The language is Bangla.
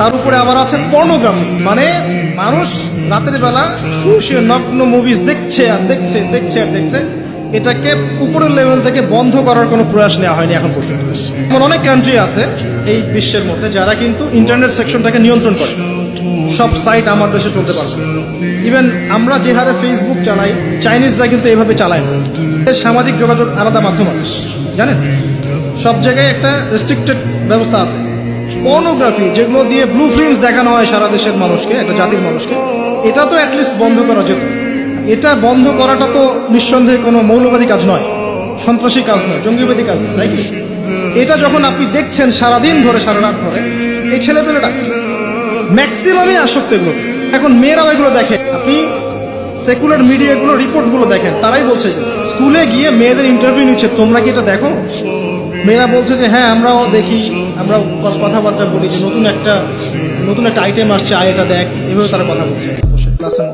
তার উপরে আবার আছে পর্নোগ্রাফি মানে মানুষ রাতের বেলা নগ্ন মুভিজ দেখছে আর দেখছে দেখছে আর দেখছে। এটাকে উপরের লেভেল থেকে বন্ধ করার কোনো প্রয়াস নেওয়া হয়নি এখন পর্যন্ত। এমন অনেক কান্ট্রি আছে এই বিশ্বের মধ্যে যারা কিন্তু ইন্টারনেট সেকশনটাকে নিয়ন্ত্রণ করে। সব সাইট আমার দেশে চলতে পারবে। ইভেন আমরা যে হারে ফেসবুক চালাই চাইনিজরা কিন্তু এভাবে চালায় না। সামাজিক যোগাযোগ আলাদা মাধ্যম আছে। জানেন? সব জায়গায় একটা রেস্ট্রিক্টেড ব্যবস্থা আছে। পর্নোগ্রাফি যেগুলো দিয়ে ব্লু ফিল্মস দেখানো হয় সারা দেশের মানুষকে, একটা জাতির মানুষকে, এটা তো অ্যাটলিস্ট বন্ধ করা যেত। এটা বন্ধ করাটা তো নিঃসন্দেহে কোনো মৌলবাদী কাজ নয়, সন্ত্রাসী কাজ নয়, জঙ্গিবাদী কাজ নয় তাই কি এটা যখন আপনি দেখছেন সারাদিন ধরে, সারা রাত ধরে, এই ছেলেপেলেটা ম্যাক্সিমামই আসক্ত এগুলো। এখন মেয়েরাও এগুলো দেখে। আপনি সেকুলার মিডিয়াগুলো রিপোর্টগুলো দেখেন, তারাই বলছে স্কুলে গিয়ে মেয়েদের ইন্টারভিউ নিচ্ছে। তোমরা কি এটা দেখো? মেয়েরা বলছে যে হ্যাঁ আমরাও দেখি, আমরা কথাবার্তা বলি যে, নতুন একটা নতুন একটা আইটেম আসছে, আয় এটা দেখ। এভাবে তারা কথা বলছে। বসে ক্লাসের